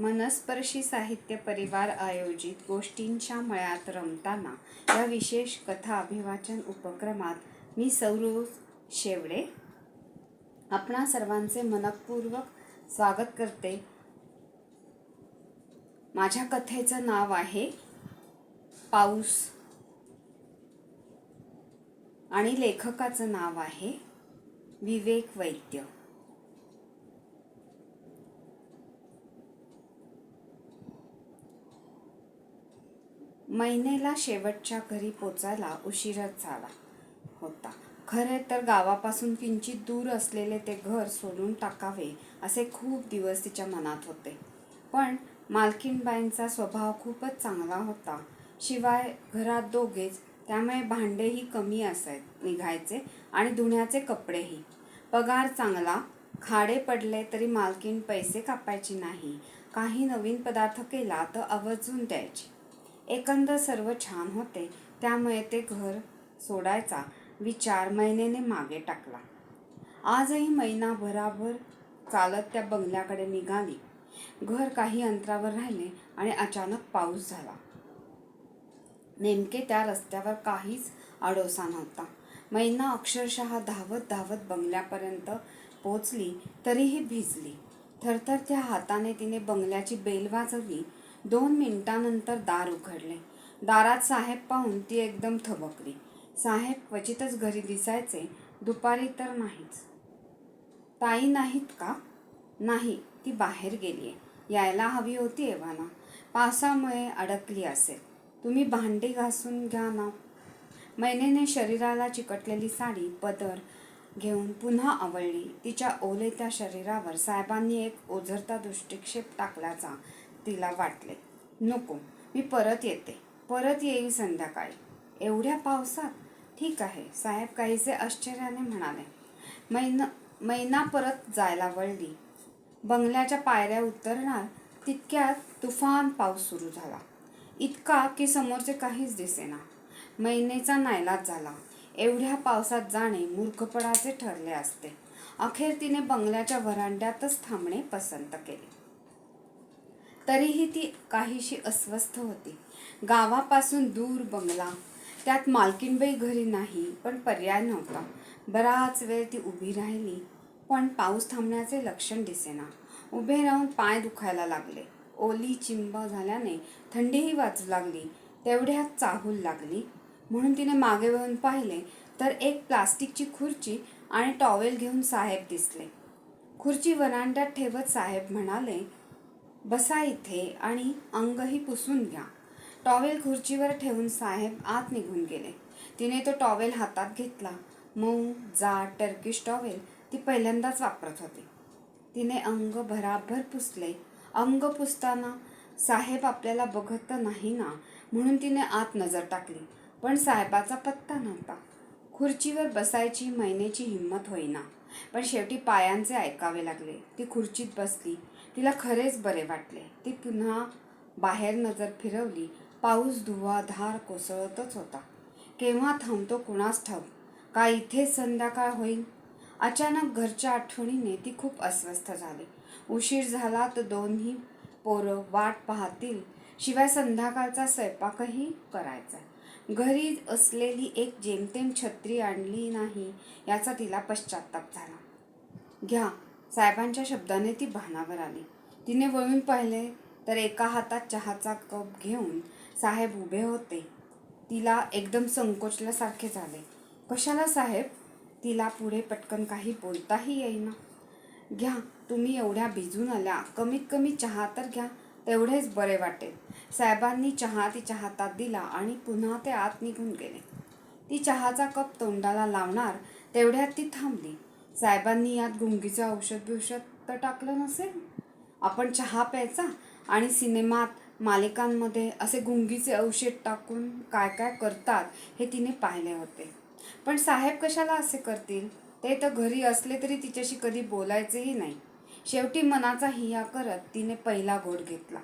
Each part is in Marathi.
मनस्पर्शी साहित्य परिवार आयोजित गोष्टींच्या मळ्यात रमताना या विशेष कथा अभिवाचन उपक्रमात मी सौरोज शेवडे आपणा सर्वांचे मनपूर्वक स्वागत करते. माझ्या कथेचं नाव आहे पाऊस आणि लेखकाचं नाव आहे विवेक वैद्य. महिनेला शेवटच्या घरी पोचायला उशीरच झाला होता. खरे तर गावापासून किंचित दूर असलेले ते घर सोडून टाकावे असे खूप दिवस तिच्या मनात होते. पण मालकीनबाईंचा स्वभाव खूपच चांगला होता. शिवाय घरात दोघेच त्यामुळे भांडेही कमी असाय निघायचे आणि धुण्याचे कपडेही. पगार चांगला खाडे पडले तरी मालकीन पैसे कापायची नाही. काही नवीन पदार्थ केला तर आवर्जून द्यायची. एकंदर सर्व छान होते. त्यामुळे ते घर सोडायचा विचार महिनेने मागे टाकला. आजही महिनाभराभर चालत त्या बंगल्याकडे निघाली. घर काही अंतरावर राहिले आणि अचानक पाऊस झाला. नेमके त्या रस्त्यावर काहीच आडोसा नव्हता. मैना अक्षरशः धावत धावत बंगल्यापर्यंत पोचली तरीही भिजली. थरथरत्या हाताने तिने बंगल्याची बेल वाजवली दोन मिनटानंतर दार उघडले. दारात साहेब पाहून ती एकदम थबकली. साहेब क्वचितच घरी दिसायचे दुपारी तर नाहीच. ताई नाहीत का? नाही ती बाहेर गेलीये. यायला हवी होती एव्हाना. पावसामुळे अडकली असेल. तुम्ही भांडी घासून घ्या ना. मैनेने शरीराला चिकटलेली साडी पदर घेऊन पुन्हा आवळली. तिच्या ओले त्या शरीरावर साहेबांनी एक ओझरता दृष्टिक्षेप टाकल्याचा तिला वाटले. नको मी परत येते. परत येईल संध्याकाळी. एवढ्या पावसात? ठीक आहे. साहेब काहीसे आश्चर्याने म्हणाले. मैना मैना परत जायला वळली. बंगल्याच्या पायऱ्या उतरणार तितक्यात तुफान पाऊस सुरू झाला. इतका की समोरचे काहीच दिसेना. मैनेचा नायलाज झाला. एवढ्या पावसात जाणे मूर्खपणाचे ठरले असते. अखेर तिने बंगल्याच्या व्हरांड्यातच थांबणे पसंत केले. तरीही ती काहीशी अस्वस्थ होती. गावापासून दूर बंगला. त्यात मालकीनबाई घरी नाही पण पर्याय नव्हता. बराच वेळ ती उभी राहिली पण पाऊस थांबण्याचे लक्षण दिसेना. उभे राहून पाय दुखायला लागले. ओली चिंब झाल्याने थंडीही वाचू लागली तेवढ्यात चाहूल लागली. म्हणून तिने मागे वळून पाहिले तर एक प्लास्टिकची खुर्ची आणि टॉवेल घेऊन साहेब दिसले. खुर्ची वरांड्यात ठेवत साहेब म्हणाले बसा इथे आणि अंगही पुसून घ्या. टॉवेल खुर्चीवर ठेवून साहेब आत निघून गेले. तिने तो टॉवेल हातात घेतला. मऊ जाड टर्किश टॉवेल ती पहिल्यांदाच वापरत होती. तिने अंग भराभर पुसले. अंग पुसताना साहेब आपल्याला बघत तर नाही ना म्हणून तिने आत नजर टाकली. पण साहेबाचा पत्ता नव्हता. खुर्चीवर बसायची महिन्याची हिंमत होईना. पण शेवटी पायांचे ऐकावे लागले. ती खुर्चीत बसली. तिला खरेच बरे वाटले. ती पुन्हा बाहेर नजर फिरवली. पाऊस धुवाधार कोसळतच होता. केव्हा थांबतो कुणास ठाऊक? का इथेच संध्याकाळ होईल? अचानक घरच्या आठवणीने ती खूप अस्वस्थ झाली. उशीर झाला तर दोन्ही पोरं वाट पाहतील. शिवाय संध्याकाळचा स्वयंपाकही करायचा. घरी असलेली एक जेमतेम छत्री आणली नाही याचा तिला पश्चाताप झाला. घ्या साहेबांच्या शब्दाने ती भानावर आली. तिने वळून पाहिले तर एका हातात चहाचा कप घेऊन साहेब उभे होते. तिला एकदम संकोचल्यासारखे झाले. कशाला साहेब? तिला पुढे पटकन काही बोलताही येईना. घ्या तुम्ही एवढ्या भिजून आल्या. कमीत कमी चहा तर घ्या. तेवढेच बरे वाटेल. साहेबांनी चहा तिच्या हातात दिला आणि पुन्हा ते आत निघून गेले. ती चहाचा कप तोंडाला लावणार तेवढ्यात ती थांबली. साहेबांनी यात गुंगीचं औषध बिवषध तर टाकलं नसेल? आपण चहा प्यायचा आणि सिनेमात मालिकांमध्ये असे गुंगीचे औषध टाकून काय काय करतात हे तिने पाहिले होते. पण साहेब कशाला असे करतील? ते तर घरी असले तरी तिच्याशी कधी बोलायचेही नाही. शेवटी मनाचा हिया करत तिने पहिला घोट घेतला.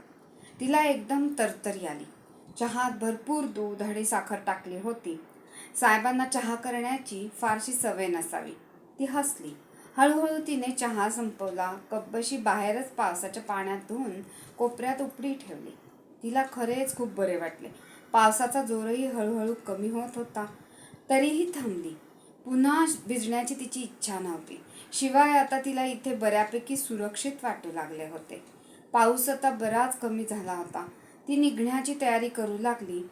तिला एकदम तरतरी आली. चहात भरपूर दूध आणि साखर टाकली होती. साहेबांना चहा करण्याची फारशी सवय नसावी. ती हसली. हळूहळू तिने चहा संपवला कब्बशी बाहेरच पावसाच्या पाण्यात धुवून कोपऱ्यात उपडी ठेवली. तिला खरेच खूप बरे वाटले. पावसाचा जोरही हळूहळू कमी होत होता. तरीही थांबली. पुन्हा भिजण्याची तिची इच्छा नव्हती. शिवाय आता तिला इथे बऱ्यापैकी सुरक्षित वाटू लागले होते. पाऊस आता बराच कमी झाला होता. ती निघण्याची तयारी करू लागली.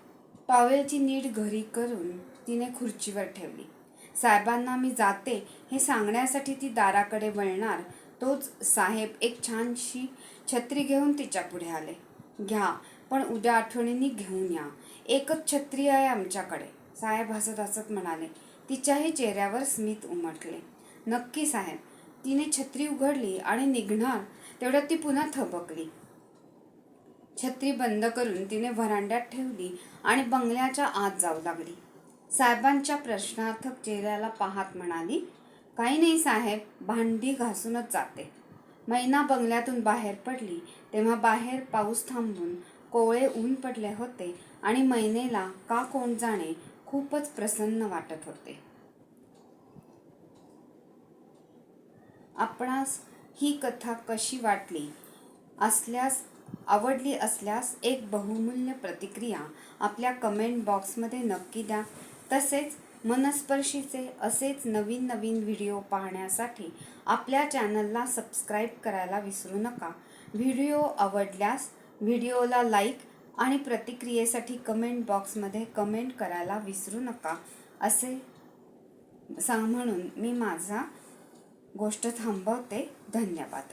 टॉवेलची नीट घरी करून तिने खुर्चीवर ठेवली. साहेबांना मी जाते हे सांगण्यासाठी ती दाराकडे वळणार. तोच साहेब एक छानशी छत्री घेऊन तिच्या पुढे आले. घ्या पण उद्या आठवणींनी घेऊन या. एकच छत्री आहे आमच्याकडे साहेब हसत हसत म्हणाले. तिच्याही चेहऱ्यावर स्मित उमटले. नक्की साहेब. तिने छत्री उघडली आणि निघणार. तेवढ्यात ती पुन्हा थबकली. छत्री बंद करून तिने व्हरांड्यात ठेवली आणि बंगल्याच्या आत जाऊ लागली. साहेबांच्या प्रश्नार्थक चेहऱ्याला पाहत म्हणाली काही नाही साहेब भांडी घासूनच जाते. मैना बंगल्यातून बाहेर पडली तेव्हा बाहेर पाऊस थांबून कोवळे ऊन पडले होते आणि मैनेला का कोण जाणे खूपच प्रसन्न वाटत होते. आपणास ही कथा कशी वाटली? असल्यास आवडली असल्यास एक बहुमूल्य प्रतिक्रिया आपल्या कमेंट बॉक्समध्ये नक्की द्या. तसेच मनस्पर्शीचे असेच नवीन नवीन व्हिडिओ पाहण्यासाठी आपल्या चॅनलला सबस्क्राईब करायला विसरू नका. व्हिडिओ आवडल्यास व्हिडिओला लाईक आणि प्रतिक्रियेसाठी कमेंट बॉक्समध्ये कमेंट करायला विसरू नका. असे सांग म्हणून मी माझा गोष्ट थांबवते. धन्यवाद.